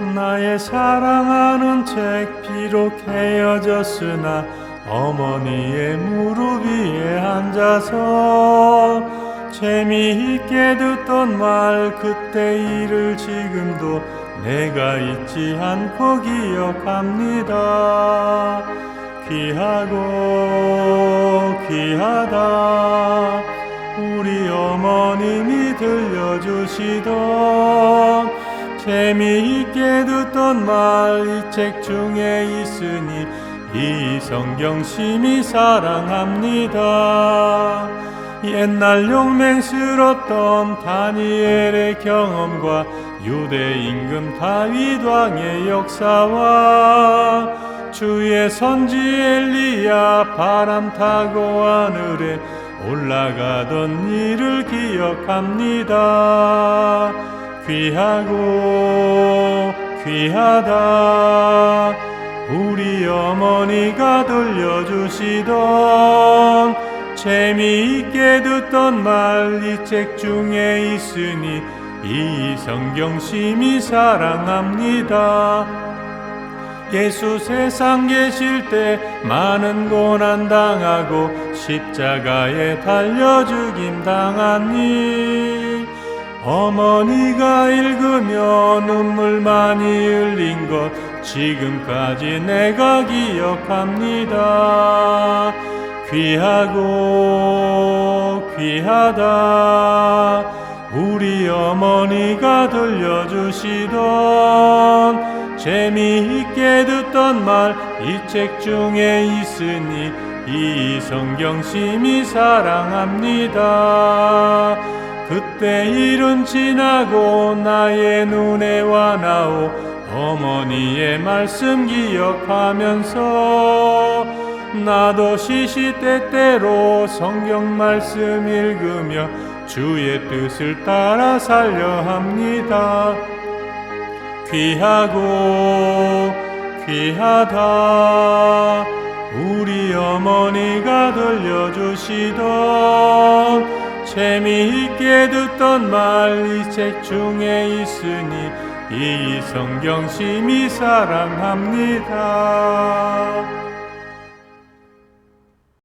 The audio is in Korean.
나의 사랑하는 책 비록 헤어졌으나 어머니의 무릎 위에 앉아서 재미있게 듣던 말 그때 일을 지금도 내가 잊지 않고 기억합니다. 귀하고 귀하다. 우리 어머님이 들려주시던 재미있게 듣던 말 이 책 중에 있으니 이 성경 심히 사랑합니다 옛날 용맹스럽던 다니엘의 경험과 유대 임금 다윗 왕의 역사와 주의 선지 엘리야 바람 타고 하늘에 올라가던 일을 기억합니다. 귀하고 귀하다 우리 어머니가 들려주시던 재미있게 듣던 말 이 책 중에 있으니 이 성경 심히 사랑합니다. 예수 세상 계실 때 많은 고난 당하고 십자가에 달려 죽임 일 어머니가 읽으며 눈물 많이 흘린 것 지금까지 내가 기억합니다. 귀하고 귀하다. 우리 어머니가 들려주시던 재미있게 듣던 말 이 책 중에 있으니 이 성경 심히 사랑합니다 그때 일은 지나고 나의 눈에 와나오 어머니의 말씀 기억하면서 나도 시시때때로 성경 말씀 읽으며 주의 뜻을 따라 살려 합니다. 귀하고 귀하다 우리 어머니가 들려주시던 재미있게 듣던 말 이 책 중에 있으니 이 성경 심히 사랑합니다.